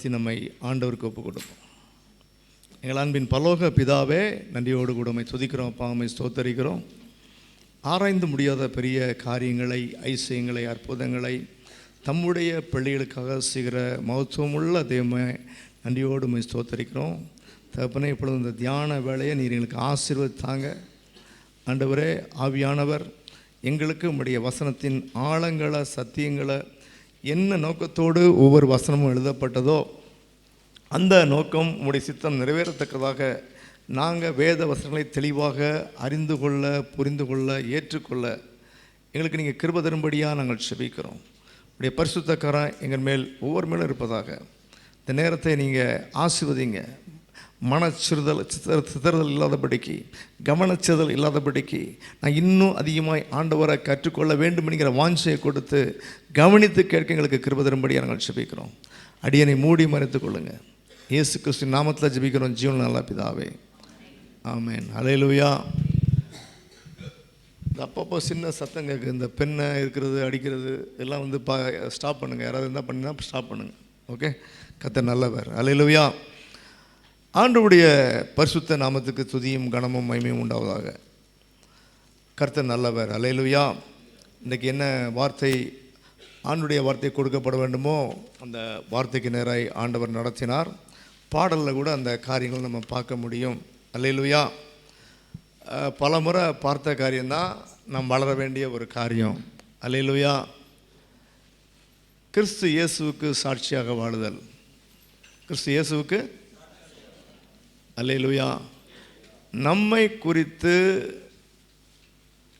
தாழ்த்தி நம்மை ஆண்டவருக்கு ஒப்பு கொடுப்போம் எங்கள் அன்பின் பலோக பிதாவே நன்றியோடு கூட உண்மை துதிக்கிறோம் அப்பா உம்மை ஸ்தோத்தரிக்கிறோம். ஆராய்ந்து முடியாத பெரிய காரியங்களை ஐசியங்களை அற்புதங்களை தம்முடைய பிள்ளைகளுக்காக செய்கிற மகத்துவமுள்ள தெய்வமே நன்றியோடு உண்மை ஸ்தோத்தரிக்கிறோம். தகப்பனே இப்பொழுது இந்த தியான வேலையை நீர் எங்களுக்கு ஆசீர்வதித்தாங்க. ஆண்டவரே ஆவியானவர் எங்களுக்கு உம்முடைய வசனத்தின் ஆழங்களை சத்தியங்களை என்ன நோக்கத்தோடு ஒவ்வொரு வசனமும் எழுதப்பட்டதோ அந்த நோக்கம் உங்களுடைய சித்தம் நிறைவேறத்தக்கதாக நாங்கள் வேத வசனங்களை தெளிவாக அறிந்து கொள்ள புரிந்து கொள்ள ஏற்றுக்கொள்ள எங்களுக்கு நீங்கள் கிருப தரும்படியாக நாங்கள் செபிக்கிறோம். உடைய பரிசுத்தக்காரன் எங்கள் மேல் ஒவ்வொரு மேலும் இருப்பதாக. இந்த நேரத்தை நீங்கள் ஆசிர்வதிங்க. மனச்சிறுதல் சித்தர் சிதறுதல் இல்லாதபடிக்கு கவனச்சிதல் இல்லாதபடிக்கு நான் இன்னும் அதிகமாய் ஆண்டவரை கற்றுக்கொள்ள வேண்டும் என்கிற வாஞ்சையை கொடுத்து கவனித்து கேட்க எங்களுக்கு கிருப தரும்படியாக நாங்கள் ஜபிக்கிறோம். அடியனை மூடி மறைத்து கொள்ளுங்க. இயேசு கிறிஸ்து நாமத்தில் ஜெபிக்கிறோம். ஜீவன் நல்லா பிதாவே. ஆமேன். அலையலுயா இந்த அப்பப்போ சின்ன சத்தம் கேட்குது. இந்த பெண்ணை இருக்கிறது அடிக்கிறது எல்லாம் வந்து பா ஸ்டாப் பண்ணுங்கள் யாராவது இருந்தால் பண்ணினா ஸ்டாப் பண்ணுங்கள் ஓகே கத்தை நல்லவர். அலையலுயா ஆண்டவுடைய பரிசுத்த நாமத்துக்கு துதியும் கனமும் மகிமையும் உண்டாவதாக. கர்த்தர் நல்லவர். அலையலுயா இன்றைக்கி என்ன வார்த்தை ஆண்டுடைய வார்த்தை கொடுக்கப்பட வேண்டுமோ அந்த வார்த்தைக்கு நேராய் ஆண்டவர் நடத்தினார். பாடலில் கூட அந்த காரியங்கள் நம்ம பார்க்க முடியும். அல்லையிலுயா பல முறை பார்த்த காரியம்தான் நாம் வளர வேண்டிய ஒரு காரியம். அல்லையிலுயா கிறிஸ்து இயேசுவுக்கு சாட்சியாக வாழுதல். கிறிஸ்து இயேசுவுக்கு அல்லையிலுயா நம்மை குறித்து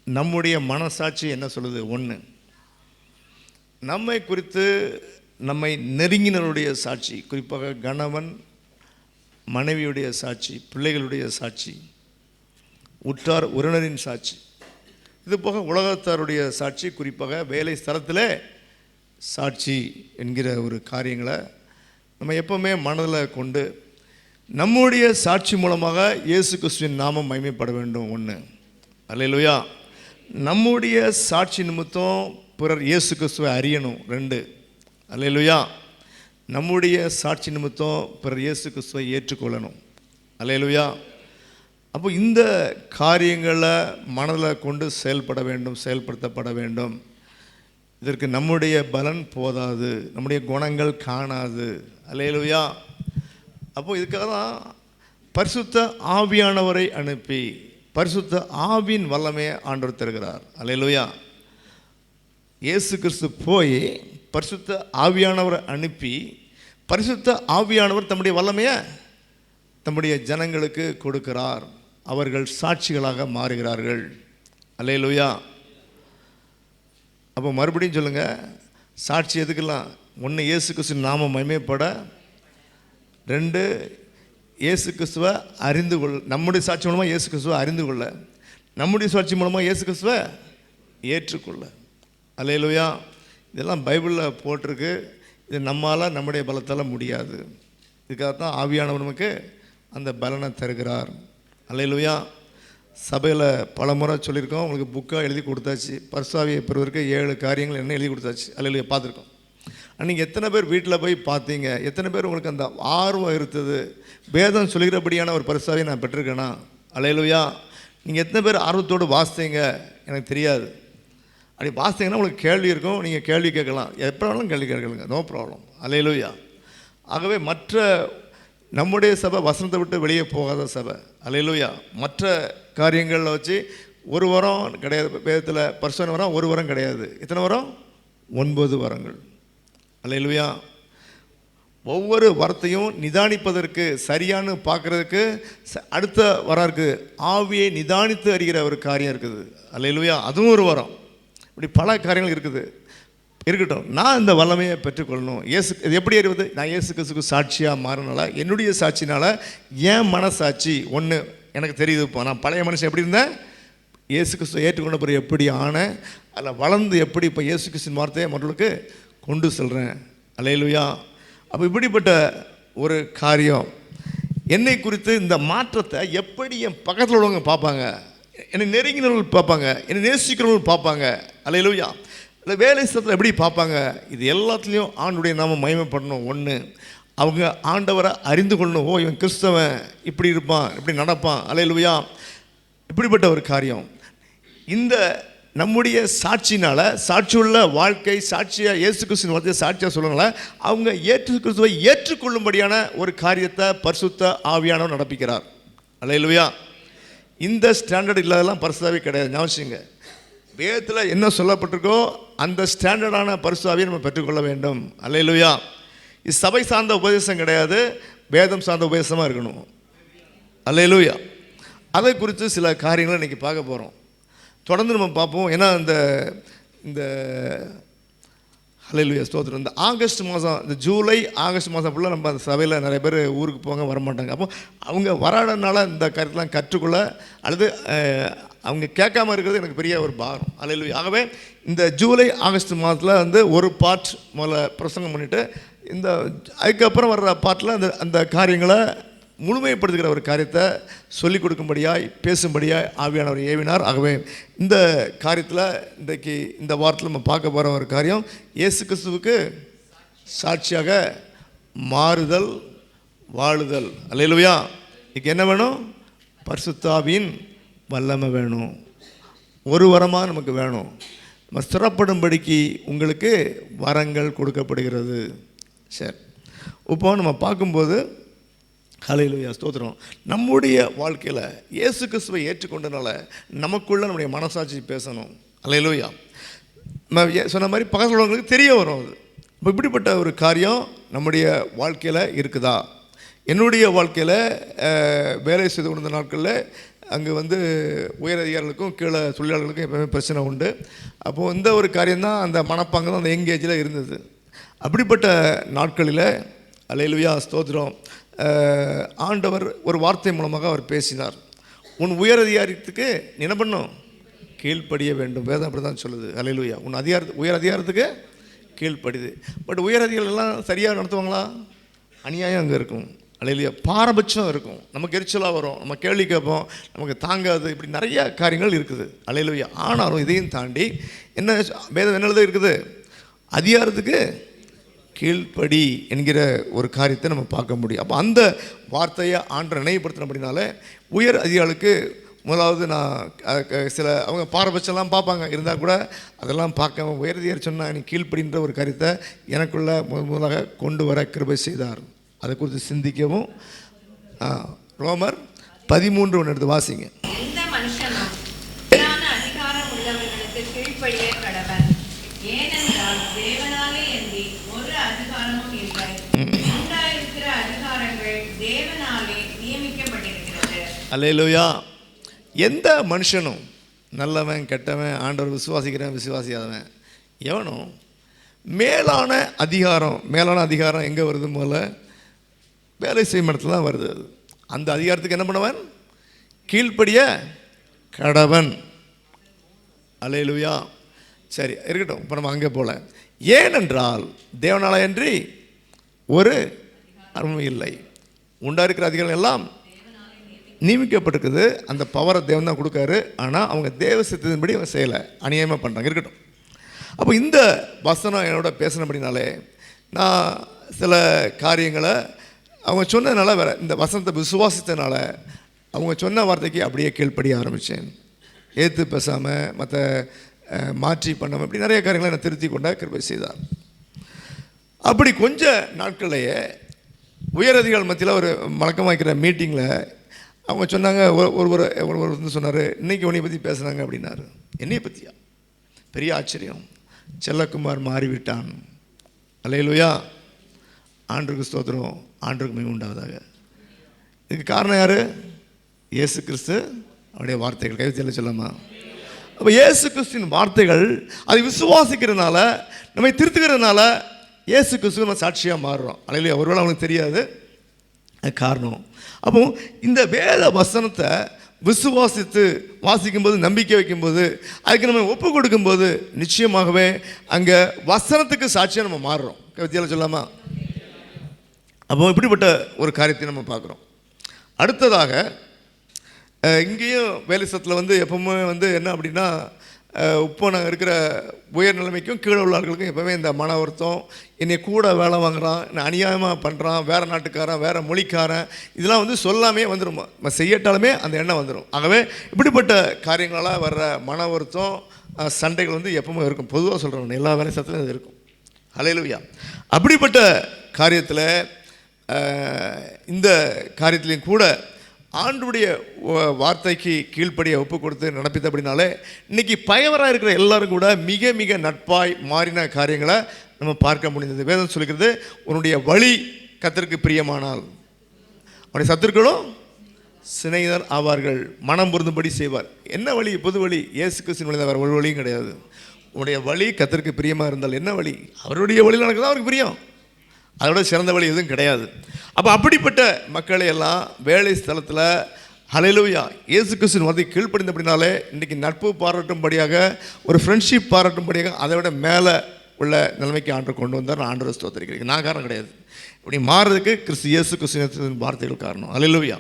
நம்முடைய மனசாட்சி என்ன சொல்லுது? ஒன்று நம்மை குறித்து நம்மை நெருங்கினருடைய சாட்சி குறிப்பாக கணவன் மனைவியுடைய சாட்சி பிள்ளைகளுடைய சாட்சி உற்றார் உறவினரின் சாட்சி. இது போக உலகத்தாருடைய சாட்சி குறிப்பாக வேலை ஸ்தலத்தில் சாட்சி என்கிற ஒரு காரியங்களை நம்ம எப்போவுமே மனதில் கொண்டு நம்முடைய சாட்சி மூலமாக இயேசு கிறிஸ்துவின் நாமம் மகிமைப்பட வேண்டும். ஒன்று அல்லையிலுயா நம்முடைய சாட்சி நிமித்தம் பிறர் இயேசு கிறிஸ்துவை அறியணும். ரெண்டு. அல்லையிலுயா நம்முடைய சாட்சி நிமித்தம் பிறர் இயேசு கிறிஸ்துவை ஏற்றுக்கொள்ளணும். அல்லையிலுயா அப்போ இந்த காரியங்களை மனதில் கொண்டு செயல்பட வேண்டும் செயல்படுத்தப்பட வேண்டும். இதற்கு நம்முடைய பலன் போதாது. நம்முடைய குணங்கள் காணாது. அல்லையிலுயா அப்போ இதுக்காக தான் பரிசுத்த ஆவியானவரை அனுப்பி பரிசுத்த ஆவின் வல்லமையை ஆண்டவர் தருகிறார். அல்லையிலுயா இயேசு கிறிஸ்து போய் பரிசுத்த ஆவியானவரை அனுப்பி பரிசுத்த ஆவியானவர் தம்முடைய வல்லமையை தம்முடைய ஜனங்களுக்கு கொடுக்கிறார். அவர்கள் சாட்சிகளாக மாறுகிறார்கள். அல்லையிலுயா அப்போ மறுபடியும் சொல்லுங்கள் சாட்சி எதுக்கெல்லாம்? ஒன்று இயேசு கிறிஸ்து நாம மயமைப்பட ரெண்டு இயேசு கிறிஸ்துவை அறிந்து கொள் நம்முடைய சாட்சி மூலமாக இயேசு கிறிஸ்துவை அறிந்து கொள்ள நம்முடைய சாட்சி மூலமாக இயேசு கிறிஸ்துவை ஏற்றுக்கொள்ள. அல்லையிலுயா இதெல்லாம் பைபிளில் போட்டிருக்கு. இது நம்மால் நம்முடைய பலத்தால் முடியாது. இதுக்காக தான் ஆவியானவர் நமக்கு அந்த பலனை தருகிறார். அல்லையிலுயா சபையில் பல முறை சொல்லியிருக்கோம். உங்களுக்கு புக்காக எழுதி கொடுத்தாச்சு. பர்சாவியை பெறுவதற்கு ஏழு காரியங்கள் என்ன எழுதி கொடுத்தாச்சு? அல்லையிலுயா பார்த்துருக்கோம். நீங்கள் எத்தனை பேர் வீட்டில் போய் பார்த்தீங்க? எத்தனை பேர் உங்களுக்கு அந்த ஆர்வம் இருந்தது? வேதம் சொல்கிறபடியான ஒரு பரிசாவை நான் பெற்றிருக்கேனா? அலையலுயா நீங்கள் எத்தனை பேர் ஆர்வத்தோடு வாசித்தீங்க? எனக்கு தெரியாது. அப்படி வாசித்தீங்கன்னா உங்களுக்கு கேள்வி இருக்கும். நீங்கள் கேள்வி கேட்கலாம். எப்போ வேணாலும் கேள்வி கேட்கலுங்க. No problem. அலையலுயா ஆகவே மற்ற நம்முடைய சபை வசனத்தை விட்டு வெளியே போகாத சபை. அலையலுயா மற்ற காரியங்களில் வச்சு ஒரு வாரம் கிடையாது. வேதத்தில் பர்சன் வரம் ஒரு வாரம் கிடையாது. எத்தனை வாரம்? ஒன்பது வரங்கள். அல்லையிலுயா ஒவ்வொரு வரத்தையும் நிதானிப்பதற்கு சரியானு பார்க்குறதுக்கு ச- அடுத்த வரம் இருக்குது ஆவியை நிதானித்து அறிகிற ஒரு காரியம் இருக்குது. அல்லையிலுயா அதுவும் ஒரு வரம். இப்படி பல காரியங்கள் இருக்குது. இருக்கட்டும். நான் இந்த வல்லமையை பெற்றுக்கொள்ளணும். இயேசு இது எப்படி அறிவது? நான் இயேசு கிறிஸ்துக்கு சாட்சியாக மாறினால என்னுடைய சாட்சினால் என் மனசாட்சி ஒன்று எனக்கு தெரியுது இப்போ. நான் பழைய மனுஷன் எப்படி இருந்தேன்? இயேசு கிறிஸ்துவை ஏற்றுக்கொண்ட பிறகு எப்படி ஆனேன்? அதில் வளர்ந்து எப்படி இப்போ இயேசு கிறிஸ்தின் வார்த்தையை மற்றவர்களுக்கு கொண்டு செல்கிறேன் அலையலுயா அப்போ இப்படிப்பட்ட ஒரு காரியம். என்னை குறித்து இந்த மாற்றத்தை எப்படி என் பக்கத்தில் உள்ளவங்க பார்ப்பாங்க? என்னை நெருங்கினவர்கள் பார்ப்பாங்க. என்னை நேசிக்கிறவர்கள் பார்ப்பாங்க. அலையலுயா இல்லை வேலை ஸ்தலத்தில் எப்படி பார்ப்பாங்க? இது எல்லாத்துலேயும் ஆண்டுடைய நாம மயமைப்படணும் ஒன்று அவங்க ஆண்டவரை அறிந்து கொள்ளணும். ஓ இவன் கிறிஸ்தவன் இப்படி இருப்பான் இப்படி நடப்பான். அலையிலுயா இப்படிப்பட்ட ஒரு காரியம். இந்த நம்முடைய சாட்சினால் சாட்சியுள்ள வாழ்க்கை சாட்சியாக இயேசு கிறிஸ்துவின் வார்த்தையை சாட்சியாக சொல்லுங்கள அவங்க ஏற்று கிறிஸ்துவை ஏற்றுக்கொள்ளும்படியான ஒரு காரியத்தை பரிசுத்த ஆவியானவர் நடப்பிக்கிறார். அலையிலுயா இந்த ஸ்டாண்டர்ட் இல்லாதெல்லாம் பரிசுதாவே கிடையாது. ஞாபகம் வேதத்தில் என்ன சொல்லப்பட்டிருக்கோ அந்த ஸ்டாண்டர்டான பரிசுதாவே நம்ம பெற்றுக்கொள்ள வேண்டும். அல்லையிலுயா இது சபை சார்ந்த உபதேசம் கிடையாது. வேதம் சார்ந்த உபதேசமாக இருக்கணும். அல்லையிலுயா அதை குறித்து சில காரியங்களை இன்றைக்கி பார்க்க போகிறோம் தொடர்ந்து நம்ம பார்ப்போம். ஏன்னா இந்த இந்த ஹalleluya ஸ்தோத்திரம். இந்த ஆகஸ்ட் மாதம் இந்த ஜூலை ஆகஸ்ட் மாதம் ஃபுல்லாக நம்ம அந்த சபையில் நிறைய பேர் ஊருக்கு போங்க வரமாட்டாங்க. அப்போ அவங்க வராதனால இந்த கருத்தெல்லாம் கற்றுக்கொள்ள அல்லது அவங்க கேட்காம இருக்கிறது எனக்கு பெரிய ஒரு பாரம். ஹalleluya ஆகவே இந்த ஜூலை ஆகஸ்ட் மாதத்தில் வந்து ஒரு பார்ட் முதல்ல பிரசங்கம் பண்ணிவிட்டு இந்த அதுக்கப்புறம் வர்ற பாட்டில் அந்த அந்த காரியங்களை முழுமைப்படுத்துகிற ஒரு காரியத்தை சொல்லிக் கொடுக்கும்படியாய் பேசும்படியாய் ஆவியானவர் ஏவினார். ஆகவே இந்த காரியத்தில் இன்றைக்கு இந்த வாரத்தில் நம்ம பார்க்க போகிற ஒரு காரியம் இயேசு கிறிஸ்துவுக்கு சாட்சியாக மாறுதல் வாழுதல். அல்லையிலுயா இதுக்கு என்ன வேணும்? பரிசுத்தாவின் வல்லமை வேணும். ஒரு வரமாக நமக்கு வேணும். நம்ம சிறப்படும்படிக்கு உங்களுக்கு வரங்கள் கொடுக்கப்படுகிறது. சரி. இப்போ நம்ம பார்க்கும்போது ஹலையிலுயா ஸ்தோத்திரம். நம்முடைய வாழ்க்கையில் இயேசு கிறிஸ்துவை ஏற்றுக்கொண்டனால நமக்குள்ள நம்முடைய மனசாட்சி பேசணும். ஹலையிலுயா சொன்ன மாதிரி பக்கத்தில் உள்ளவங்களுக்கு தெரிய வரும் அது. இப்போ இப்படிப்பட்ட ஒரு காரியம் நம்முடைய வாழ்க்கையில் இருக்குதா? என்னுடைய வாழ்க்கையில் வேலை செய்து கொண்ட நாட்களில் அங்கே வந்து உயர் அதிகாரிகளுக்கும் கீழே தொழிலாளர்களுக்கும் எப்பவுமே பிரச்சனை உண்டு. அப்போது இந்த ஒரு காரியம்தான் அந்த மனப்பாங்கு தான் அந்த எங்கேஜில் இருந்தது. அப்படிப்பட்ட நாட்களில் அலையிலுயா ஸ்தோத்திரம். ஆண்டவர் ஒரு வார்த்தை மூலமாக அவர் பேசினார். உன் உயர் அதிகாரத்துக்கு என்ன பண்ணும்? கீழ்ப்படிய வேண்டும். வேதம் அப்படி தான் சொல்லுது. அலையிலுயா உன் அதிகார உயர் அதிகாரத்துக்கு கீழ்ப்படிது. பட் உயர் அதிகாரிகள் எல்லாம் சரியாக நடத்துவாங்களா? அநியாயம் அங்கே இருக்கும். அலையிலுயா பாரபட்சம் இருக்கும். நமக்கு எரிச்சலாக வரும். நம்ம கேள்வி கேட்போம். நமக்கு தாங்காது. இப்படி நிறைய காரியங்கள் இருக்குது. அலையிலுயா ஆனாலும் இதையும் தாண்டி என்ன வேதம் என்னது இருக்குது? அதிகாரத்துக்கு கீழ்ப்படி என்கிற ஒரு காரியத்தை நம்ம பார்க்க முடியும். அப்போ அந்த வார்த்தையை ஆண்டு நினைவுபடுத்தினபடினால உயர் அதிகாரிகளுக்கு முதலாவது நான் சில அவங்க பாரபட்சம்லாம் பார்ப்பாங்க. இருந்தால் கூட அதெல்லாம் பார்க்காம உயரதியார் சொன்னால் நீ கீழ்ப்படின்ற ஒரு காரியத்தை எனக்குள்ள முதல் முதலாக கொண்டு வர கிருபை செய்தார். அதை குறித்து சிந்திக்கவும். ரோமர் பதிமூன்று ஒன்று எடுத்து வாசிங்க எந்த மனுஷனும் மேலான அதிகாரம் உள்ளவர்களுக்கு கீழ்ப்படிய கடவன் ஏனென்றால் தேவனாலே அன்றி ஒரு அதிகாரமும் இல்லை உண்டாயிருக்கிற அதிகாரங்கள் தேவனாலே அலையிலோயா. எந்த மனுஷனும் நல்லவன் கெட்டவன் ஆண்டவர் விசுவாசிக்கிறவன் விசுவாசியாதவன் எவனும் மேலான அதிகாரம் மேலான அதிகாரம் எங்கே வருது போல வேலை செய்யும் இடத்துல தான் வருது அது. அந்த அதிகாரத்துக்கு என்ன பண்ணவன்? கீழ்ப்படிய கடவன். அலையலுயா. சரி இருக்கட்டும் இப்போ நம்ம அங்கே போகல ஏனென்றால் தேவனாலயன்றி ஒரு அருமை இல்லை. உண்டா இருக்கிற அதிகாரம் எல்லாம் நியமிக்கப்பட்டிருக்குது. அந்த பவரை தேவன் தான் கொடுக்காரு. ஆனால் அவங்க தேவ சித்தத்தின்படி அவங்க செய்யலை. அநியாயமாக பண்ணுறாங்க இருக்கட்டும். அப்போ இந்த வசனம் என்னோட பேசினபடினாலே நான் சில காரியங்களை அவங்க சொன்னதுனால வேறு இந்த வசனத்தை விசுவாசித்தனால அவங்க சொன்ன வார்த்தைக்கு அப்படியே கீழ்ப்படிய ஆரம்பித்தேன் ஏற்று பேசாமல் மற்ற மாற்றி பண்ணாமல் இப்படி நிறைய காரியங்களை நான் திருத்தி கொண்ட கிருபை செய்தார். அப்படி கொஞ்ச நாட்கள்லையே உயரதிகாரி மத்தியில் ஒரு வழக்கம் வைக்கிற மீட்டிங்கில் அவங்க சொன்னாங்க ஒரு- ஒரு ஒரு வந்து சொன்னார் இன்றைக்கி உன்னை பற்றி பேசுனாங்க அப்படின்னாரு. என்னையை பற்றியா பெரிய ஆச்சரியம். செல்லக்குமார் மாறிவிட்டான். அல்லையிலுயா ஆண்டுக்கு ஸ்தோத்திரம். ஆண்டுக்கு மிக உண்டாவதாக. இதுக்கு காரணம் யார்? இயேசு கிறிஸ்து. அவருடைய வார்த்தைகள். கைவித்தியில் சொல்லாமா அப்போ இயேசு கிறிஸ்துவின் வார்த்தைகள் அதை விசுவாசிக்கிறதுனால நம்மை திருத்துக்கிறதுனால இயேசு கிறிஸ்துவ நம்ம சாட்சியாக மாறுறோம். அலையில ஒருவேளை அவனுக்கு தெரியாது. காரணம். அப்போ இந்த வேத வசனத்தை விசுவாசித்து வாசிக்கும்போது நம்பிக்கை வைக்கும்போது அதுக்கு நம்ம ஒப்பு கொடுக்கும்போது நிச்சயமாகவே அங்கே வசனத்துக்கு சாட்சியாக நம்ம மாறுறோம். வித்தியால சொல்லாமா அப்போ இப்படிப்பட்ட ஒரு காரியத்தை நம்ம பார்க்குறோம். அடுத்ததாக இங்கேயும் வேலை சத்தில் வந்து எப்பவுமே வந்து என்ன அப்படின்னா இப்போ நாங்கள் இருக்கிற உயர் நிலைமைக்கும் கீழே உள்ள ஆட்களுக்கும் எப்போவுமே இந்த மன வருத்தம் என்னை கூட வேலை வாங்குறான் என்னை அநியாயமாக பண்ணுறான் வேறு நாட்டுக்காரன் வேறு மொழிக்காரன் இதெல்லாம் வந்து சொல்லாமே வந்துடும் நம்ம செய்யட்டாலுமே அந்த எண்ணம் வந்துடும் ஆகவே இப்படிப்பட்ட காரியங்களால் வர்ற மன வருத்தம் சண்டைகள் வந்து எப்பவுமே இருக்கும். பொதுவாக சொல்கிறேன் எல்லா வேலை சத்துலையும் அது இருக்கும். அலையலுவியா அப்படிப்பட்ட காரியத்தில் இந்த காரியத்திலையும் கூட ஆண்டுடைய வார்த்தைக்கு கீழ்ப்படிய ஒப்பு கொடுத்து நடப்பித்த அப்படின்னாலே இன்றைக்கி பயவராக இருக்கிற எல்லாரும் கூட மிக மிக நட்பாய் மாறின காரியங்களை நம்ம பார்க்க முடிந்தது. வேதம் சொல்லிக்கிறது உன்னுடைய வழி கத்திற்கு பிரியமானால். அவனுடைய சத்துருக்களும் சிநேகிதர் ஆவார்கள் மனம் பொருந்தும்படி செய்வார். என்ன வழி? புது வழி. இயேசு கிறிஸ்தின் வழி வேறு ஒரு வழியும் கிடையாது. உன்னுடைய வழி கத்திற்கு பிரியமாக இருந்தால் என்ன வழி? அவருடைய வழியில் நடக்குது? அவருக்கு பிரியம். அதோட சிறந்த வழி எதுவும் கிடையாது. அப்போ அப்படிப்பட்ட மக்களை எல்லாம் வேலை ஸ்தலத்தில் ஹalleluya இயேசு கிறிஸ்துவின் வார்த்தை கீழ்ப்படிந்த அப்படின்னாலே இன்றைக்கி நட்பு பாராட்டும்படியாக ஒரு ஃப்ரெண்ட்ஷிப் பாராட்டும்படியாக அதை விட மேலே உள்ள நிலைமைக்கு ஆண்டு கொண்டு வந்தார் நான் ஆண்டவர் ஸ்தோத்திரிக்கிறேன். நான் காரணம் கிடையாது. இப்படி மாறுறதுக்கு கிறிஸ்து இயேசு கிறிஸ்துவின் வார்த்தைகள் காரணம். அலையிலுயா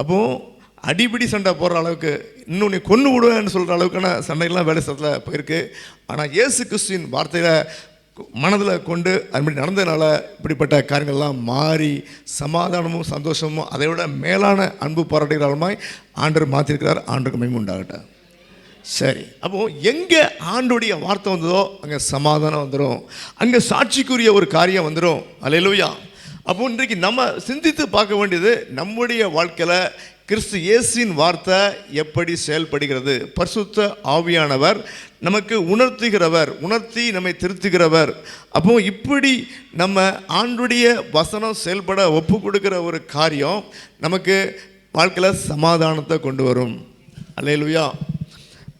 அப்போது அடிபிடி சண்டை போடுற அளவுக்கு இன்னும் நீ கொன்று விடுவேன்னு சொல்கிற அளவுக்கான சண்டைகள்லாம் வேலை ஸ்தலத்தில் போயிருக்கு. ஆனால் இயேசு கிறிஸ்துவின் வார்த்தையில் மனதில் கொண்டு அதுமாதிரி நடந்ததுனால இப்படிப்பட்ட காரியங்கள்லாம் மாறி சமாதானமும் சந்தோஷமும் அதை விட மேலான அன்பு பாராட்டுகிறாலுமாய் ஆண்டர் மாற்றிருக்கிறார் ஆண்டுக்கு மகிமை உண்டாகட்டும். சரி அப்போது எங்கே ஆண்டுடைய வார்த்தை வந்ததோ அங்கே சமாதானம் வந்துடும் அங்கே சாட்சிக்குரிய ஒரு காரியம் வந்துடும் அலையிலுயா அப்போ இன்றைக்கு நம்ம சிந்தித்து பார்க்க வேண்டியது நம்முடைய வாழ்க்கையில் கிறிஸ்து இயேசின் வார்த்தை எப்படி செயல்படுகிறது? பரிசுத்த ஆவியானவர் நமக்கு உணர்த்துகிறவர் உணர்த்தி நம்மை திருத்துகிறவர். அப்போ இப்படி நம்ம ஆண்டுடைய வசனம் செயல்பட ஒப்பு கொடுக்குற ஒரு காரியம் நமக்கு வாழ்க்கையில் சமாதானத்தை கொண்டு வரும். அல்லேலுயா.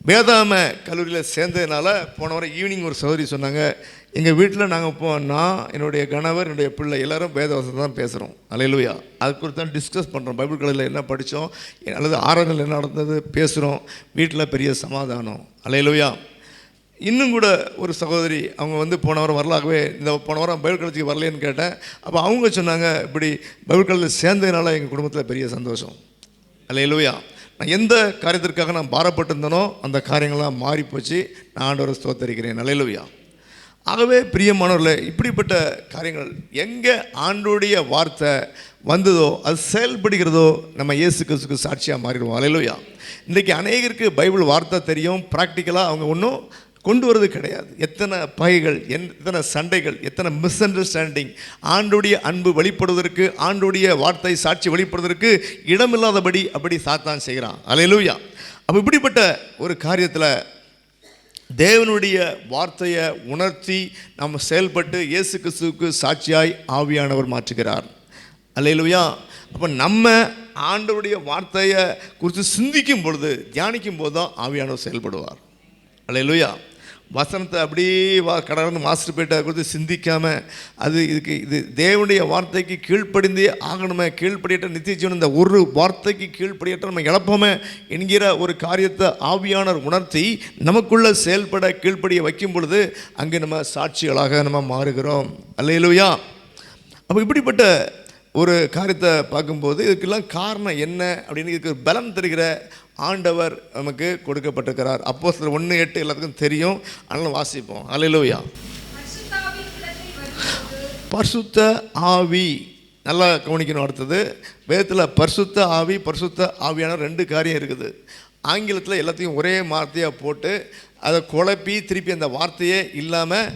வேதாம கல்லூரியில் சேர்ந்ததுனால போன வாரம் ஈவினிங் ஒரு சகோதரி சொன்னாங்க எங்கள் வீட்டில் நாங்கள் இப்போ நான் என்னுடைய கணவர் என்னுடைய பிள்ளை எல்லாரும் வேதவசம் தான் பேசுகிறோம் அலையிலுயா அது குறித்து தான் டிஸ்கஸ் பண்ணுறோம் பைபிள் கலையில் என்ன படித்தோம் அல்லது ஆறாங்கள் என்ன நடந்தது பேசுகிறோம் வீட்டில் பெரிய சமாதானம். அலையிலுயா இன்னும் கூட ஒரு சகோதரி அவங்க வந்து போன வாரம் வரலாகவே இந்த போன வாரம் பைபிள் காலேஜுக்கு வரலேன்னு கேட்டேன். அப்போ அவங்க சொன்னாங்க இப்படி பைபிள் காலேஜில் சேர்ந்ததுனால எங்கள் குடும்பத்தில் பெரிய சந்தோஷம். அலையிலுயா நான் எந்த காரியத்திற்காக நான் பாரப்பட்டிருந்தனோ அந்த காரியங்கள்லாம் மாறி போச்சு நான் ஆண்டவரை ஸ்தோத்தரிக்கிறேன். அலையிலுயா ஆகவே பிரியமானவர்களே இப்படிப்பட்ட காரியங்கள் எங்கே ஆண்டுடைய வார்த்தை வந்ததோ அது செயல்படுகிறதோ நம்ம இயேசு கிறிஸ்துக்கு சாட்சியாக மாறிடுவோம். அலையிலோயா இன்றைக்கி அநேகருக்கு பைபிள் வார்த்தை தெரியும். ப்ராக்டிக்கலாக அவங்க ஒன்றும் கொண்டு வரது கிடையாது. எத்தனை பகைகள் என் எத்தனை சண்டைகள் எத்தனை மிஸ் அண்டர்ஸ்டாண்டிங் ஆண்டுடைய அன்பு வெளிப்படுவதற்கு ஆண்டுடைய வார்த்தை சாட்சி வெளிப்படுவதற்கு இடமில்லாதபடி அப்படி சாத்தான் செய்கிறான். அலையிலூயா அப்போ இப்படிப்பட்ட ஒரு காரியத்தில் தேவனுடைய வார்த்தையை உணர்த்தி நாம் செயல்பட்டு இயேசு கிறிஸ்துவுக்கு சாட்சியாய் ஆவியானவர் மாற்றுகிறார். அல்லையிலுயா அப்போ நம்ம ஆண்டவருடைய வார்த்தையை குறித்து சிந்திக்கும் பொழுது தியானிக்கும் போது தான் ஆவியானவர் செயல்படுவார். அல்லையிலுயா வசனத்தை அப்படியே வா கடற்கன்னு மாஸ்டர் பேட்டாக கொடுத்து சிந்திக்காமல் அது இதுக்கு இது தேவனுடைய வார்த்தைக்கு கீழ்ப்படிந்தே ஆகணுமே கீழ்ப்படியற்ற நித்திய ஜீவன் இந்த ஒரு வார்த்தைக்கு கீழ்ப்படியற்ற நம்ம இழப்போமே என்கிற ஒரு காரியத்தை ஆவியானர் உணர்த்தி நமக்குள்ளே செயல்பட கீழ்ப்படிய வைக்கும் பொழுது அங்கே நம்ம சாட்சிகளாக நம்ம மாறுகிறோம். அல்லையிலுயா அப்போ இப்படிப்பட்ட ஒரு காரியத்தை பார்க்கும்போது இதுக்கெல்லாம் காரணம் என்ன? அப்படின்னு இதுக்கு பலம் தருகிற ஆண்டவர் நமக்கு கொடுக்கப்பட்டிருக்கிறார். அப்போ சில ஒன்று எட்டு எல்லாத்துக்கும் தெரியும். அதனால வாசிப்போம். அலையிலோயா பரிசுத்த ஆவி. நல்லா கவனிக்கணும் அடுத்தது. வேதத்தில் பரிசுத்த ஆவி பரிசுத்த ஆவியான ரெண்டு காரியம் இருக்குது. ஆங்கிலத்தில் எல்லாத்தையும் ஒரே வார்த்தையாக போட்டு அதை குழப்பி திருப்பி அந்த வார்த்தையே இல்லாமல்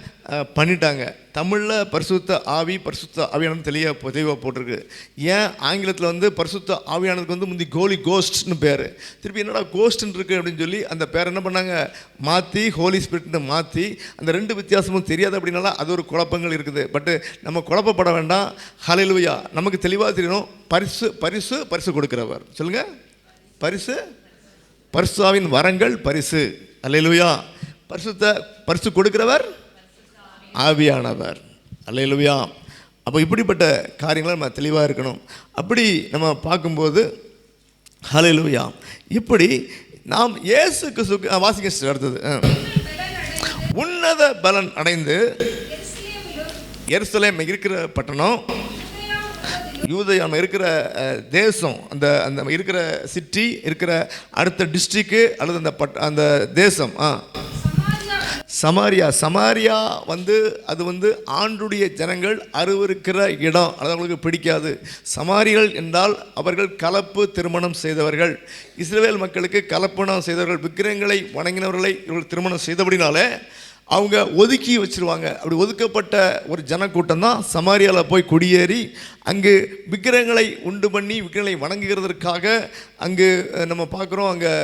பண்ணிட்டாங்க. தமிழில் பரிசுத்த ஆவி பரிசுத்த ஆவியானது தெளிவாக தெளிவாக போட்டிருக்கு. ஏன்? ஆங்கிலத்தில் வந்து பரிசுத்த ஆவியானதுக்கு வந்து முந்தி கோலி கோஸ்ட்னு பேர். திருப்பி என்னடா கோஸ்ட்னு இருக்குது அப்படின்னு சொல்லி அந்த பேர் என்ன பண்ணாங்க? மாற்றி ஹோலி ஸ்பிரிட்னு மாற்றி அந்த ரெண்டு வித்தியாசமும் தெரியாது அப்படின்னால அது ஒரு குழப்பங்கள் இருக்குது. பட்டு நம்ம குழப்பப்பட வேண்டாம். ஹalleluya நமக்கு தெளிவாக தெரியணும். பரிசு பரிசு பரிசு கொடுக்குறவர். சொல்லுங்கள் பரிசு பரிசுத்தாவின் வரங்கள் பரிசு. அல்லையிலுயா பரிசுத்த பரிசு கொடுக்கிறவர் ஆவியானவர். அல்லையிலுயா அப்போ இப்படிப்பட்ட காரியங்களை நம்ம தெளிவாக இருக்கணும். அப்படி நம்ம பார்க்கும்போது ஹalleluya இப்படி நாம் இயேசுக்கு சுக்க வாசிக்க அடுத்தது. உன்னத பலன் அடைந்து எருசலேம் இருக்கிற பட்டணம் யூதயாம் இருக்கிற தேசம் அந்த அந்த இருக்கிற சிட்டி இருக்கிற அடுத்த டிஸ்ட்ரிக்கு அல்லது அந்த பட் அந்த தேசம் ஆ. சமாரியா சமாரியா வந்து அது வந்து ஆண்டுடைய ஜனங்கள் அருவருக்கிற இடம். அது அவங்களுக்கு பிடிக்காது. சமாரிகள் என்றால் அவர்கள் கலப்பு திருமணம் செய்தவர்கள். இஸ்ரேல் மக்களுக்கு கலப்பணம் செய்தவர்கள் விக்கிரங்களை வணங்கினவர்களை இவர்கள் திருமணம் செய்தபடினாலே அவங்க ஒதுக்கி வச்சிருவாங்க. அப்படி ஒதுக்கப்பட்ட ஒரு ஜனக்கூட்டம் தான் சமாரியாவில் போய் குடியேறி அங்கு விக்கிரகங்களை உண்டு பண்ணி விக்கிரங்களை வணங்குகிறதற்காக அங்கு நம்ம பார்க்குறோம் அங்கே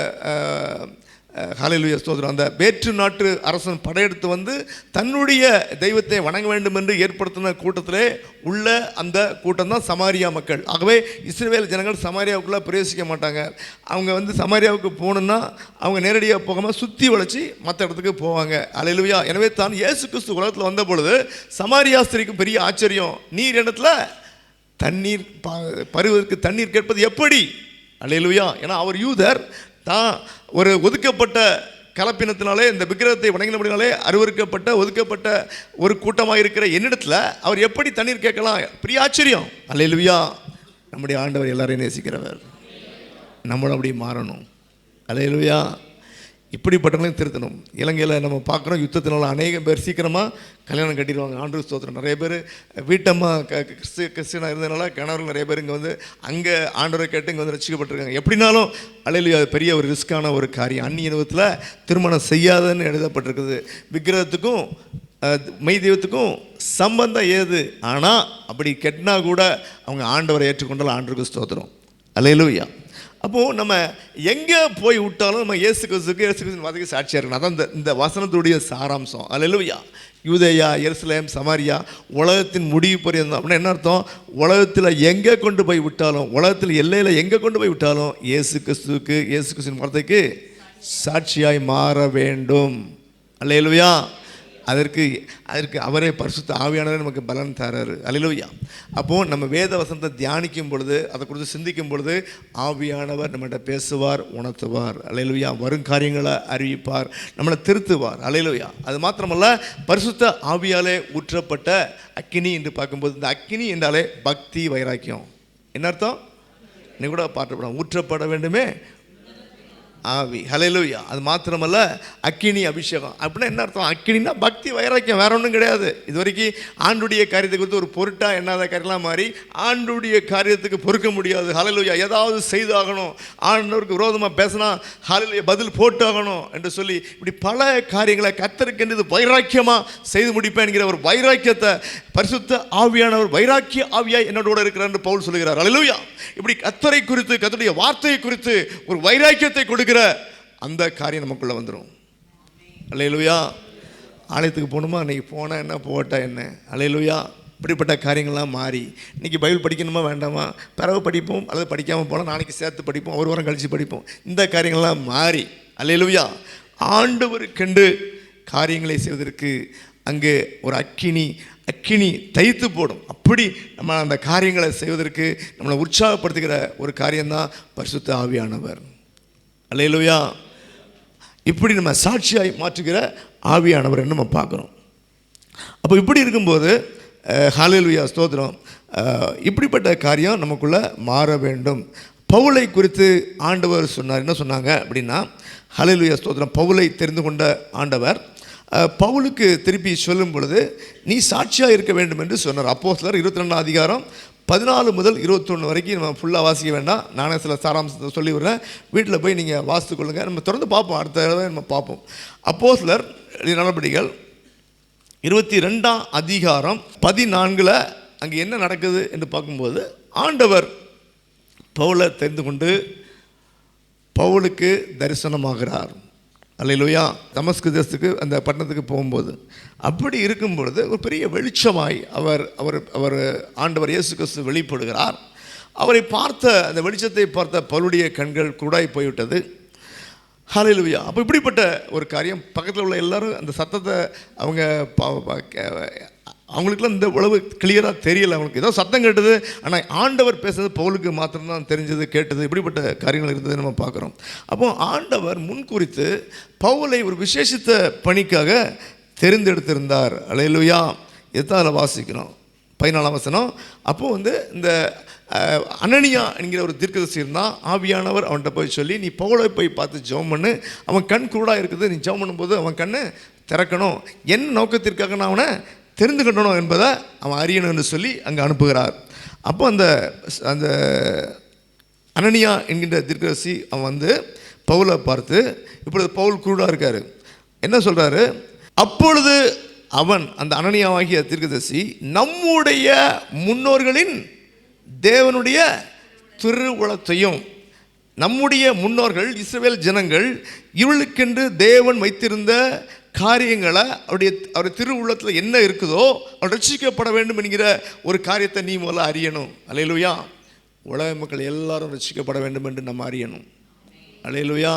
ஹாலிலுய ஸ்தோத்திரம். அந்த வேற்று நாட்டு அரசன் படையெடுத்து வந்து தன்னுடைய தெய்வத்தை வணங்க வேண்டும் என்று ஏற்படுத்தின கூட்டத்திலே உள்ள அந்த கூட்டம் தான் சமாரியா மக்கள். ஆகவே இஸ்ரேல் ஜனங்கள் சமாரியாவுக்குள்ளே பிரவேசிக்க மாட்டாங்க. அவங்க வந்து சமாரியாவுக்கு போகணுன்னா அவங்க நேரடியாக போகாமல் சுற்றி வளைச்சி மற்ற இடத்துக்கு போவாங்க. ஹalleluya. எனவே தான் இயேசு கிறிஸ்து உலகத்தில் வந்த பொழுது சமாரியா ஸ்திரீக்கு பெரிய ஆச்சரியம். நீர் இடத்துல தண்ணீர் ப- பருவதற்கு தண்ணீர் கேட்பது எப்படி? அல்லேலூயா ஏன்னா அவர் யூதர். தான் ஒரு ஒதுக்கப்பட்ட கலப்பினத்தினாலே இந்த விக்கிரகத்தை வணங்கினபடினாலே அருவருக்கப்பட்ட ஒதுக்கப்பட்ட ஒரு கூட்டமாக இருக்கிற என்னிடத்தில் அவர் எப்படி தண்ணீர் கேட்கலாம்? பெரிய ஆச்சரியம். அலையிலுவியா நம்முடைய ஆண்டவர் எல்லாரையும் நேசிக்கிறவர். நம்மளும் அப்படி மாறணும். அலையிலுவியா இப்படிப்பட்டவங்களையும் திருத்தணும். இலங்கையில் நம்ம பார்க்குறோம் யுத்தத்தினால அநேக பேர் சீக்கிரமாக கல்யாணம் கட்டிடுவாங்க. ஆண்டு ஸ்தோத்திரம். நிறைய பேர் வீட்டம்மா க கிறிஸ்து கிறிஸ்டினாக இருந்ததுனால கணவர்கள் நிறைய பேர் இங்கே வந்து அங்கே ஆண்டவரை கேட்டு இங்கே வந்து ரசிக்கப்பட்டிருக்காங்க எப்படினாலும் அலையிலையா அது பெரிய ஒரு ரிஸ்க்கான ஒரு காரியம். அந்நிய இனத்தில் திருமணம் செய்யாதன்னு எழுதப்பட்டிருக்குது. விக்கிரகத்துக்கும் மெய் தெய்வத்துக்கும் சம்பந்தம் ஏது? ஆனால் அப்படி கெட்டினா கூட அவங்க ஆண்டவரை ஏற்றுக்கொண்டால் ஆண்டவருக்கு ஸ்தோத்திரம். அலையிலுயா அப்போது நம்ம எங்கே போய் விட்டாலும் நம்ம இயேசு கிறிஸ்துக்கு இயேசு கிறிஸ்து வார்த்தைக்கு சாட்சியாக இருக்கணும். அதான் இந்த இந்த வசனத்துடைய சாராம்சம். அல்லேலூயா யூதயா எருசலேம் சமாரியா உலகத்தின் முடிவு பரியந்தம். அப்படின்னா என்ன அர்த்தம்? உலகத்தில் எங்கே கொண்டு போய் விட்டாலும் உலகத்தில் எல்லையில் எங்கே கொண்டு போய் விட்டாலும் இயேசு கிறிஸ்துவுக்கு இயேசு கிறிஸ்துவின் வார்த்தைக்கு சாட்சியாய் மாற வேண்டும். அல்லேலூயா அதற்கு அதற்கு அவரே பரிசுத்த ஆவியானவரே நமக்கு பலன் தராரு. அலிலோயா அப்போது நம்ம வேத வசனத்தை தியானிக்கும் பொழுது அதை குறித்து சிந்திக்கும் பொழுது ஆவியானவர் நம்மகிட்ட பேசுவார் உணர்த்துவார். அல்லேலூயா. வரும் காரியங்களை அறிவிப்பார் நம்மளை திருத்துவார். அல்லேலூயா. அது மாத்திரமல்ல பரிசுத்த ஆவியாலே ஊற்றப்பட்ட அக்கினி என்று பார்க்கும்போது இந்த அக்கினி என்றாலே பக்தி வைராக்கியம். என்ன அர்த்தம்? நீ கூட பாட்டுப்படும் ஊற்றப்பட வேண்டுமே ஆவி. ஹalleluya. அது மாத்திரமல்ல அக்கினி அபிஷேகம். அப்படின்னா என்ன அர்த்தம்? அக்கினின்னா பக்தி வைராக்கியம் வேற ஒன்றும் கிடையாது. இது வரைக்கும் ஆண்டுடைய காரியத்தை குறித்து ஒரு பொருட்டாக என்னாத காரியெல்லாம் மாறி ஆண்டுடைய காரியத்துக்கு பொறுக்க முடியாது. ஹலலுயா ஏதாவது செய்தாகணும். ஆண்டவருக்கு விரோதமாக பேசினா ஹலலுயா பதில் போட்டாகணும் என்று சொல்லி இப்படி பல காரியங்களை கத்தருக்கென்று வைராக்கியமாக செய்து முடிப்பேன் என்கிற ஒரு வைராக்கியத்தை பரிசுத்த ஆவியானவர் வைராக்கிய ஆவியாய் என்னோட கூட இருக்கிறார் என்று பவுல் சொல்கிறார் ஹalleluya. இப்படி கத்தரை குறித்து கத்தருடைய வார்த்தையை குறித்து ஒரு வைராக்கியத்தை கொடுக்கிற அந்த காரியம் நமக்குள்ளே வந்துடும் அலையலுயா ஆலயத்துக்கு போகணுமா? அன்றைக்கி போனால் என்ன? போட்டால் என்ன? அலையலுயா இப்படிப்பட்ட காரியங்கள்லாம் மாறி. இன்றைக்கி பைபிள் படிக்கணுமா? வேண்டாமா? பிறகு படிப்போம். அல்லது படிக்காமல் போனால் நாளைக்கு சேர்த்து படிப்போம். ஒரு வாரம் கழித்து படிப்போம். இந்த காரியங்கள்லாம் மாறி. அலையலுயா ஆண்டவருக்கென்று காரியங்களை செய்வதற்கு அங்கே ஒரு அக்கினி அக்கினி தைத்து போடும். அப்படி நம்ம அந்த காரியங்களை செய்வதற்கு நம்மளை உற்சாகப்படுத்துகிற ஒரு காரியம்தான் பரிசுத்த ஆவியானவர். அல்லேலூயா இப்படி நம்ம சாட்சியாய் மாற்றுகிற ஆவியானவர் நம்ம பார்க்குறோம்? அப்போ இப்படி இருக்கும்போது ஹாலேலுயா ஸ்தோத்திரம். இப்படிப்பட்ட காரியம் நமக்குள்ளே மாற வேண்டும். பவுலை குறித்து ஆண்டவர் சொன்னார். என்ன சொன்னாங்க அப்படின்னா ஹalleluya ஸ்தோத்திரம். பவுலை தெரிந்து கொண்ட ஆண்டவர் பவுலுக்கு திருப்பி சொல்லும் பொழுது நீ சாட்சியாக இருக்க வேண்டும் என்று சொன்னார். அப்போ சிலர் இருபத்தி ரெண்டாம் அதிகாரம் பதினாலு முதல் இருபத்தொன்று வரைக்கும் நம்ம ஃபுல்லாக வாசிக்க வேண்டாம். நானே சில சாராம்சத்தை சொல்லி விடுறேன் வீட்டில் போய் நீங்கள் வாசித்து கொள்ளுங்கள் நம்ம தொடர்ந்து பார்ப்போம். அடுத்த தடவை நம்ம பார்ப்போம். அப்போ சிலர் நடவடிக்கைகள் இருபத்தி ரெண்டாம் அதிகாரம் பதினான்கில் அங்கே என்ன நடக்குது என்று பார்க்கும்போது ஆண்டவர் பவுலை தெரிந்து கொண்டு பவுலுக்கு தரிசனமாகிறார். அல்லையிலோயா தமஸ்கு தேசத்துக்கு அந்த பட்டணத்துக்கு போகும்போது அப்படி இருக்கும் பொழுது ஒரு பெரிய வெளிச்சமாய் அவர் அவர் அவர் ஆண்டவர் இயேசு கிறிஸ்து வெளிப்படுகிறார். அவரை பார்த்த அந்த வெளிச்சத்தை பார்த்த பருடைய கண்கள் குடாய் போய்விட்டது. ஹalleluya. அப்போ இப்படிப்பட்ட ஒரு காரியம் பக்கத்தில் உள்ள எல்லாரும் அந்த சத்தத்தை அவங்க பா- பா- அவங்களுக்குலாம் இந்த உழவு கிளியராக தெரியலை. அவங்களுக்கு ஏதோ சத்தம் கேட்டது. ஆனால் ஆண்டவர் பேசுறது பவுலுக்கு மாத்திரம்தான் தெரிஞ்சது கேட்டது இப்படிப்பட்ட காரியங்கள் இருந்தது நம்ம பார்க்குறோம். அப்போ ஆண்டவர் முன்குறித்து பவுலை ஒரு விசேஷித்த பணிக்காக தெரிந்தெடுத்திருந்தார். அலையலுயா. எத்தால வாசிக்கிறோம். பதினாலாம் வசனம். அப்போது வந்து இந்த அனனியா என்கிற ஒரு தீர்க்கதரிசி இருந்தான் ஆவியானவர் அவன்கிட்ட போய் சொல்லி நீ பவுலை போய் பார்த்து ஜெபம் பண்ணு. அவன் கண் குருடாக இருக்குது. நீ ஜெபம் பண்ணும்போது அவன் கண்ணு திறக்கணும். என்ன நோக்கத்திற்காக நான் அவனை தெரிந்துக்கணும் என்பதை அவன் அறியணும்னு சொல்லி அங்கே அனுப்புகிறார். அப்போ அந்த அந்த அனனியா என்கின்ற தீர்க்கதரிசி அவன் வந்து பவுலை பார்த்து இப்பொழுது பவுல் குருடாக இருக்கார். என்ன சொல்கிறாரு அப்பொழுது அவன் அந்த அனனியாவாகிய தீர்க்கதரிசி நம்முடைய முன்னோர்களின் தேவனுடைய திருவுளத்தையும் நம்முடைய முன்னோர்கள் இஸ்ரேல் ஜனங்கள் இவளுக்கென்று தேவன் வைத்திருந்த காரியங்களை அவருடைய அவருடைய திருவுள்ளத்தில் என்ன இருக்குதோ அவர் ரட்சிக்கப்பட வேண்டும் என்கிற ஒரு காரியத்தை நீ முதல்ல அறியணும். அலையலுயா. உலக மக்கள் எல்லாரும் ரட்சிக்கப்பட வேண்டும் என்று நம்ம அறியணும். அலையலுயா.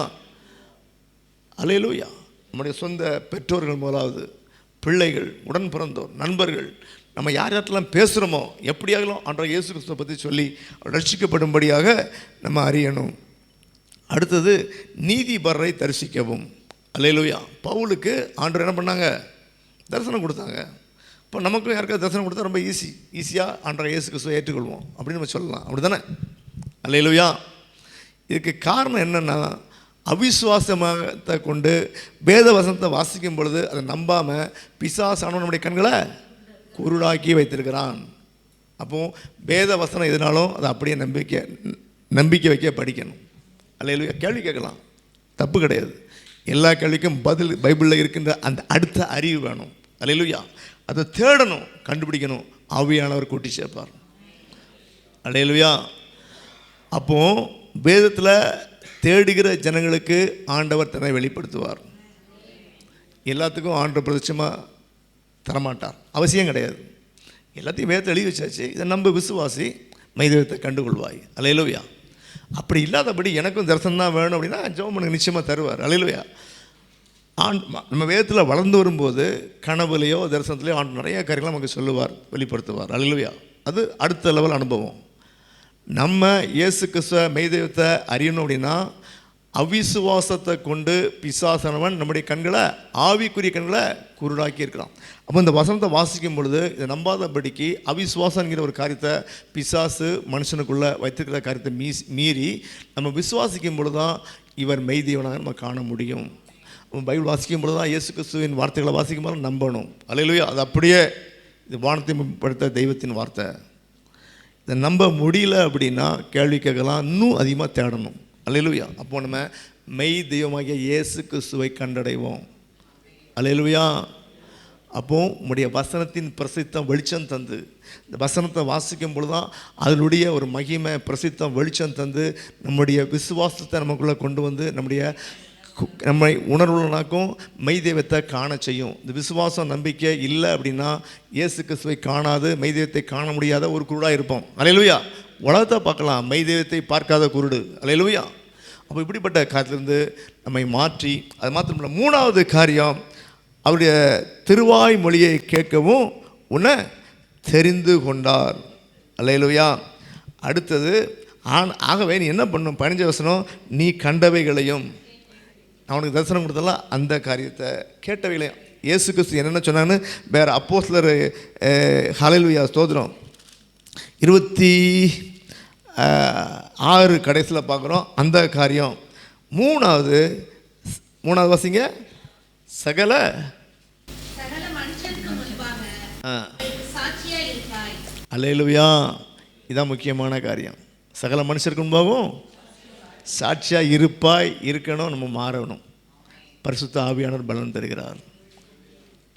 அலையலுயா. நம்முடைய சொந்த பெற்றோர்கள் முதலாவது பிள்ளைகள் உடன் பிறந்தோர் நண்பர்கள் நம்ம யார் யார்ட்டெல்லாம் பேசுகிறோமோ எப்படியாகலும் அன்ற இயேசு கிறிஸ்துவை பற்றி சொல்லி அவர் ரட்சிக்கப்படும்படியாக நம்ம அறியணும். அடுத்தது நீதிபரரை தரிசிக்கவும். அல்லேலூயா. பவுலுக்கு ஆண்டவர் என்ன பண்ணாங்க? தரிசனம் கொடுத்தாங்க. இப்போ நமக்கும் யாருக்காவது தரிசனம் கொடுத்தா ரொம்ப ஈஸி ஈஸியாக ஆண்டரை இயேசு கிறிஸ்துவை ஏற்றுக்கொள்வோம். அப்படின்னு நம்ம சொல்லலாம். அப்படி தானே அல்லேலூயா. இதுக்கு காரணம் என்னென்னா அவிசுவாசத்தை கொண்டு வேத வசனத்தை வாசிக்கும் பொழுது அதை நம்பாமல் பிசாசானவன் நம்முடைய கண்களை குருடாக்கி வைத்திருக்கிறான். அப்போ வேத வசனம் எதுனாலும் அதை அப்படியே நம்பிக்கை நம்பிக்கை வைக்க படிக்கணும். அல்ல கேள்வி கேட்கலாம். தப்பு கிடையாது. எல்லா கேள்விக்கும் பதில் பைபிளில் இருக்கின்ற அந்த அடுத்த அறிவு வேணும். அலையிலுயா அதை தேடணும் கண்டுபிடிக்கணும். ஆவியானவர் கூட்டி சேர்ப்பார். அலையிலுயா அப்போ வேதத்தில் தேடுகிற ஜனங்களுக்கு ஆண்டவர் தன்னை வெளிப்படுத்துவார். எல்லாத்துக்கும் ஆண்டவர் பிரதட்சமாக தரமாட்டார். அவசியம் கிடையாது. எல்லாத்தையும் வேதத்தை எழுதி வச்சாச்சு. இதை நம்ப விசுவாசி மைதேவத்தை கண்டுகொள்வாய். அலையிலுயா அப்படி இல்லாதபடி எனக்கும் தரிசனம் தான் வேணும் அப்படின்னா ஜோம் எனக்கு நிச்சயமாக தருவார். அழிலுவையா ஆண் நம்ம வேதத்தில் வளர்ந்து வரும்போது கனவுலையோ தரிசனத்துலையோ ஆண்டு நிறைய காரியங்களை நமக்கு சொல்லுவார் வெளிப்படுத்துவார். அழிலுவையா அது அடுத்த லெவல் அனுபவம். நம்ம இயேசு கிறிஸ்துவ மெய்தெய்வத்தை அறியணும் அப்படின்னா அவிசுவாசத்தை கொண்டு பிசாசனவன் நம்முடைய கண்களை ஆவிக்குரிய கண்களை குருடாக்கி இருக்கிறான் அப்போ இந்த வசனத்தை வாசிக்கும் பொழுது இதை நம்பாதபடிக்கு அவிசுவாசங்கிற ஒரு காரியத்தை பிசாசு மனுஷனுக்குள்ளே வைத்திருக்கிற காரியத்தை மீஸ் மீறி நம்ம விசுவாசிக்கும் பொழுது தான் இவர் மெய்தேவனாக நம்ம காண முடியும். பைபிள் வாசிக்கும் பொழுது தான் இயேசு கிறிஸ்துவின் வார்த்தைகளை வாசிக்கும் போது நம்பணும். அல்லையிலையோ அது அப்படியே இது வானத்தை படுத்த தெய்வத்தின் வார்த்தை. இதை நம்ப முடியல அப்படின்னா கேள்வி கேட்கலாம் இன்னும் அதிகமாக தேடணும். அலையிலுயா அப்போ நம்ம மெய் தெய்வமாகிய இயேசு கிறிஸ்துவை கண்டடைவோம். அலையிலுயா அப்போ உம்முடைய வசனத்தின் பிரசித்தம் வெளிச்சம் தந்து இந்த வசனத்தை வாசிக்கும் பொழுது தான் அதனுடைய ஒரு மகிமை பிரசித்தம் வெளிச்சம் தந்து நம்முடைய விசுவாசத்தை நமக்குள்ளே கொண்டு வந்து நம்முடைய நம்மை உணர்வுனாக்கும் மெய் தெய்வத்தை காண செய்யும். இந்த விசுவாசம் நம்பிக்கை இல்லை அப்படின்னா இயேசு கிறிஸ்துவை காணாது மெய் தெய்வத்தை காண முடியாத ஒரு குருடாக இருப்போம். அலையலுயா. உலகத்தை பார்க்கலாம் மெய் தெய்வத்தை பார்க்காத குருடு. அலையலுயா. அப்போ இப்படிப்பட்ட காலத்திலிருந்து நம்மை மாற்றி அது மாத்திரமில்ல மூணாவது காரியம் அவருடைய திருவாய் மொழியை கேட்கவும் உன்னை தெரிந்து கொண்டார். அல்லையிலுயா அடுத்தது ஆன் ஆகவே நீ என்ன பண்ணும்? பதினஞ்சு வசனம் நீ கண்டவைகளையும். அவனுக்கு தரிசனம் கொடுத்தல அந்த காரியத்தை கேட்டவைகளையும் இயேசு கிறிஸ்து என்னென்ன சொன்னான்னு வேறு அப்போ சிலர் ஹalleluya ஸ்தோத்திரம். இருபத்தி ஆறு கடைசியில் பார்க்குறோம் அந்த காரியம். மூணாவது மூணாவது வாசிங்க. சகல அல்லேலுயா. இதான் முக்கியமான காரியம். சகல மனுஷருக்கு முன்பாகவும் சாட்சியாக இருப்பாய் இருக்கணும் நம்ம மாறணும். பரிசுத்த ஆவியானவர் பலன் தருகிறார்.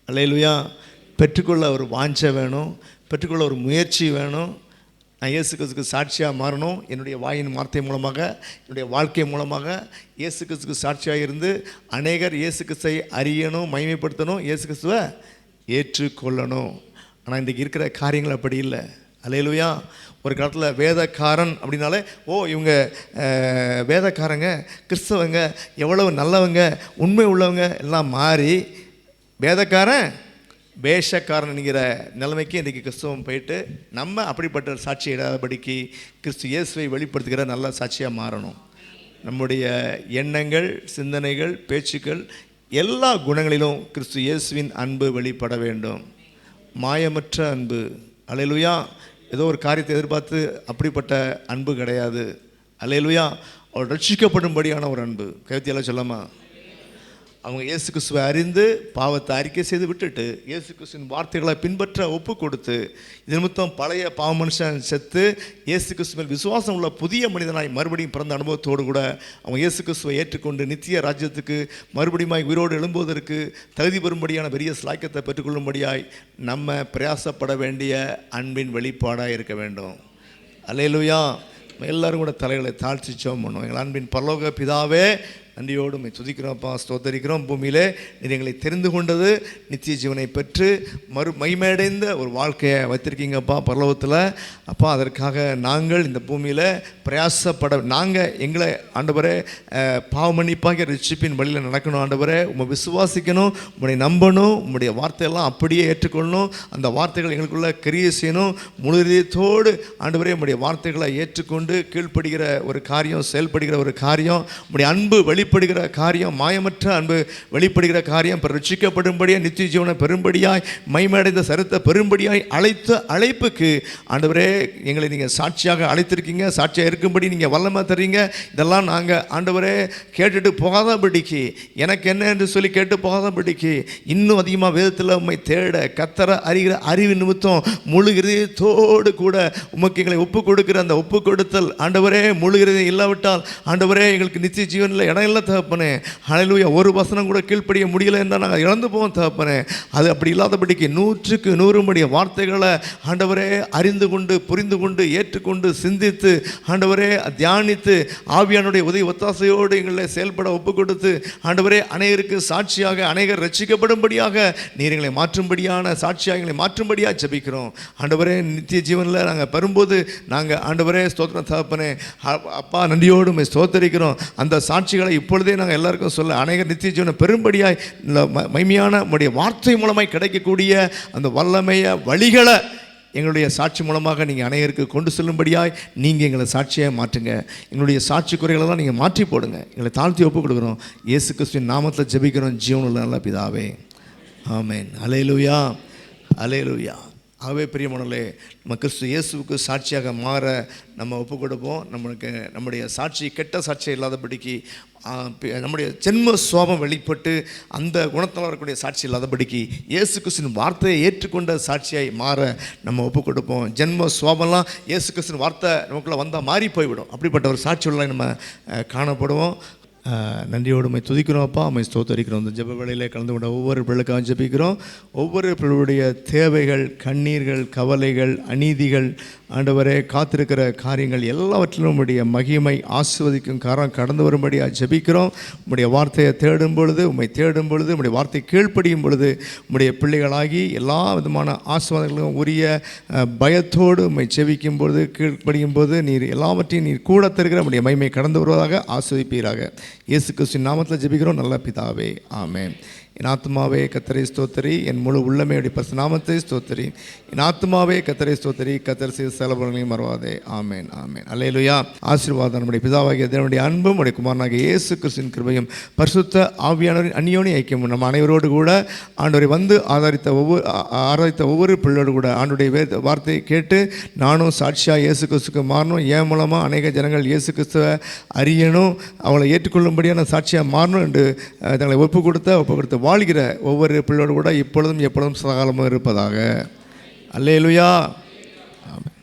அல்லேலுயா. பெற்றுக்கொள்ள ஒரு வாஞ்சை வேணும் பெற்றுக்கொள்ள ஒரு முயற்சி வேணும் நான் இயேசு கிறிஸ்துக்கு சாட்சியாக மாறணும். என்னுடைய வாயின் வார்த்தை மூலமாக என்னுடைய வாழ்க்கை மூலமாக இயேசு கிறிஸ்துக்கு சாட்சியாக இருந்து அநேகர் இயேசு கிறிஸ்துவை அறியணும் மகிமைப்படுத்தணும் இயேசு கிறிஸ்துவை ஏற்றுக்கொள்ளணும். ஆனால் இன்றைக்கி இருக்கிற காரியங்கள் அப்படி இல்லை. அலையிலுயா. ஒரு காலத்தில் வேதக்காரன் அப்படின்னாலே ஓ இவங்க வேதக்காரங்க கிறிஸ்தவங்க எவ்வளவு நல்லவங்க உண்மை உள்ளவங்க எல்லாம் மாறி வேதக்காரன் வேஷக்காரன் என்கிற நிலைமைக்கு இன்றைக்கி கிறிஸ்தவம் போயிட்டு நம்ம அப்படிப்பட்ட சாட்சி இடாதபடிக்கு கிறிஸ்து இயேசுவை வெளிப்படுத்துகிற நல்ல சாட்சியாக மாறணும். நம்முடைய எண்ணங்கள் சிந்தனைகள் பேச்சுக்கள் எல்லா குணங்களிலும் கிறிஸ்து இயேசுவின் அன்பு வெளிப்பட வேண்டும். மாயமற்ற அன்பு. அலையலுயா. ஏதோ ஒரு காரியத்தை எதிர்பார்த்து அப்படிப்பட்ட அன்பு கிடையாது. அலையலுயா. அவர் ரட்சிக்கப்படும்படியான ஒரு அன்பு. கவிதையெல்லாம் சொல்லாமா அவங்க இயேசு கிறிஸ்துவை அறிந்து பாவத்தை அறிக்கை செய்து விட்டுட்டு இயேசு கிறிஸ்துவின் வார்த்தைகளை பின்பற்ற ஒப்பு கொடுத்து இது நிமித்தம் பழைய பாவ மனுஷன் செத்து இயேசு கிறிஸ்துவின் விசுவாசம் உள்ள புதிய மனிதனாய் மறுபடியும் பிறந்த அனுபவத்தோடு கூட அவங்க இயேசு கிறிஸ்துவை ஏற்றுக்கொண்டு நித்திய ராஜ்யத்துக்கு மறுபடியும் உயிரோடு எழும்புவதற்கு தகுதி பெறும்படியான பெரிய ஸ்லாக்கியத்தை பெற்றுக்கொள்ளும்படியாய் நம்ம பிரயாசப்பட வேண்டிய அன்பின் வெளிப்பாடாக இருக்க வேண்டும். அலையிலுயா எல்லோரும் கூட தலைகளை தாழ்த்தி ஜெபம் பண்ணுவோம். எங்கள் அன்பின் பரலோக பிதாவே நன்றியோடு உண்மை துதிக்கிறோம்ப்பா ஸ்தோத்தரிக்கிறோம். பூமியிலே நீர் எங்களை தெரிந்து கொண்டது. நித்திய ஜீவனை பெற்று மறு மைமேடைந்த ஒரு வாழ்க்கையை வைத்திருக்கீங்கப்பா பரலோகத்தில். அப்பா அதற்காக நாங்கள் இந்த பூமியில் பிரயாசப்பட நாங்கள் எங்களை ஆண்டவரே பாவமன்னிப்பாக பாவ ரிச்சிப்பின் வழியில் நடக்கணும் ஆண்டவரே. உம்மை விசுவாசிக்கணும் உம்முடைய நம்பணும் உம்முடைய வார்த்தையெல்லாம் அப்படியே ஏற்றுக்கொள்ளணும். அந்த வார்த்தைகள் எங்களுக்குள்ளே கிரியை செய்யணும். முழுதியத்தோடு ஆண்டவரே உம்முடைய வார்த்தைகளை ஏற்றுக்கொண்டு கீழ்ப்படுகிற ஒரு காரியம் செயல்படுகிற ஒரு காரியம் உம்முடைய அன்பு வெளிப்படுகிற காரியம் மாயமற்ற அன்பு வெளிப்படுகிற காரியம் பிறர் ரட்சிக்கப்படும்படியாக நித்திய ஜீவனை பெரும்படியாய் மைமடைந்த சருத்த பெரும்படியாய் அழைத்த அழைப்புக்கு ஆண்டவரே எங்களை நீங்கள் சாட்சியாக அழைத்திருக்கீங்க சாட்சியாக இருக்கும்படி நீங்கள் வல்லமாக தர்றீங்க. இதெல்லாம் நாங்கள் ஆண்டவரே கேட்டுட்டு போகாதபடிக்கு எனக்கு என்ன என்று சொல்லி கேட்டு போகாதபடிக்கு இன்னும் அதிகமாக வேதத்தில் உம்மை தேட கத்தர அறிகிற அறிவு நிமித்தம் முழு இதயத்தோடு கூட உமக்கு எங்களை ஒப்பு கொடுக்கிற அந்த ஒப்பு கொடுத்தல் ஆண்டவரே முழு இல்லாவிட்டால் ஆண்டவரே எங்களுக்கு நித்திய ஜீவனில் இடம் இல்லை தகப்பனே. ஹalleluya ஒரு வசனம் கூட கீழ்ப்படிய முடியல என்றால் நாங்கள் இழந்து போவோம் தகப்பனே. அது அப்படி இல்லாதபடிக்கு நூற்றுக்கு நூறு மடிய வார்த்தைகளை ஆண்டவரே அறிந்து கொண்டு புரிந்து கொண்டு ஏற்றுக்கொண்டு சிந்தித்து ஆண்டவரே தியானித்து ஆவியானுடைய உதவி ஒத்தாசையோடு எங்களை செயல்பட ஒப்பு கொடுத்து ஆண்டவரே அநேகருக்கு சாட்சியாக அநேகர் ரசிக்கப்படும்படியாக நீர் எங்களை மாற்றும்படியான சாட்சியாக எங்களை மாற்றும்படியாக ஜபிக்கிறோம். ஆண்டவரே நித்திய ஜீவனில் நாங்கள் பெறும்போது நாங்கள் ஆண்டவரே ஸ்தோத்திரம் தகப்பனே. அப்பா நன்றியோடு ஸ்தோத்தரிக்கிறோம். அந்த சாட்சிகளை இப்பொழுதே நாங்கள் எல்லாருக்கும் சொல்ல அநேகர் நித்திய ஜீவனை பெரும்படியாய் இந்த ம- மைமையான நம்முடைய வார்த்தை மூலமாய் கிடைக்கக்கூடிய அந்த வல்லமைய வழிகளை எங்களுடைய சாட்சி மூலமாக நீங்கள் அநேகருக்கு கொண்டு செல்லும்படியாய் நீங்கள் எங்களை சாட்சியாக மாற்றுங்க. எங்களுடைய சாட்சி குறைகளெல்லாம் நீங்கள் மாற்றி போடுங்க. எங்களை தாழ்த்தி ஒப்பு கொடுக்குறோம். இயேசு கிறிஸ்துவின் நாமத்தில் ஜெபிக்கிறோம். ஜீவனில் நல்ல பிதாவே. ஆமேன். அலையலுயா அலையலுயா ஆகவே பிரியமனலே நம்ம கிறிஸ்து இயேசுவுக்கு சாட்சியாக மாற நம்ம ஒப்பு கொடுப்போம். நம்மளுக்கு நம்முடைய சாட்சி கெட்ட சாட்சி இல்லாதபடிக்கு நம்முடைய ஜென்ம சோபம் வெளிப்பட்டு அந்த குணத்தில் வரக்கூடிய சாட்சி இல்லாதபடிக்கு இயேசு கிறிஸ்தின் வார்த்தையை ஏற்றுக்கொண்ட சாட்சியாய் மாற நம்ம ஒப்பு கொடுப்போம் ஜென்ம சோபம்லாம் இயேசு கிறிஸ்துவின் வார்த்தை நமக்குள்ளே வந்தால் மாறி போய்விடும். அப்படிப்பட்ட ஒரு சாட்சியெல்லாம் நம்ம காணப்படுவோம். நன்றியோடு உம்மை துதிக்கிறோம் அப்பா அம்மை ஸ்தோத்தரிக்கிறோம். இந்த ஜப வேலையில் கலந்து கொண்ட ஒவ்வொரு பிள்ளைக்காக ஜபிக்கிறோம். ஒவ்வொரு பிள்ளைகளுடைய தேவைகள் கண்ணீர்கள் கவலைகள் அநீதிகள் ஆண்டவரே காத்திருக்கிற காரியங்கள் எல்லாவற்றிலும் உடைய மகிமை ஆசிர்வதிக்கும் காரம் கடந்து வரும்படியாக ஜெபிக்கிறோம். உடைய வார்த்தையை தேடும் பொழுது உம்மை தேடும் பொழுது உம்முடைய வார்த்தை கீழ்ப்படியும் பொழுது உடைய பிள்ளைகளாகி எல்லா விதமான ஆசிர்வாதங்களும் உரிய பயத்தோடு உம்மை செவிக்கும் பொழுது கீழ்ப்படியும் போது நீர் எல்லாவற்றையும் நீர் கூட தருகிற உடைய மகிமை கடந்து வருவதாக ஆஸ்வதிப்பீராக இயேசு கிறிஸ்து நாமத்தில் ஜெபிக்கிறோம். நல்ல பிதாவே ஆமேன். என் ஆத்மாவே கத்தரை ஸ்தோத்தரி. என் முழு உள்ளமையுடைய பசு நாமத்தை ஸ்தோத்தரி. என் ஆத்மாவே கத்தரை ஸ்தோத்தரி. கத்தர் செய்த செலவுகளையும் மறவாதே. ஆமேன் ஆமேன். அல்லேலுயா. ஆசீர்வாதம் நம்முடைய பிதாவாகிய தேவனுடைய அன்பும் உடைய குமாரனாகிய இயேசு கிறிஸ்துவின் கிருபையும் பரிசுத்த ஆவியானவரின் அந்நியோனி ஐக்கியம் நம்ம அனைவரோடு கூட ஆண்டவரை வந்து ஆதரித்த ஒவ்வொரு ஆதரித்த ஒவ்வொரு பிள்ளையோடு கூட ஆண்டுடைய வேத வார்த்தையை கேட்டு நானும் சாட்சியாக இயேசு கிறிஸ்துக்கு மாறணும். என் மூலமாக அநேக ஜனங்கள் இயேசு கிறிஸ்துவை அறியணும். அவளை ஏற்றுக்கொள்ளும்படியான சாட்சியாக மாறணும் என்று தங்களை ஒப்பு கொடுத்த ஒப்பு கொடுத்த வாழ்கிற ஒவ்வொரு பிள்ளையோடு கூட இப்பொழுதும் எப்பொழுதும் சகாலமும் இருப்பதாக. அல்லேலுயா.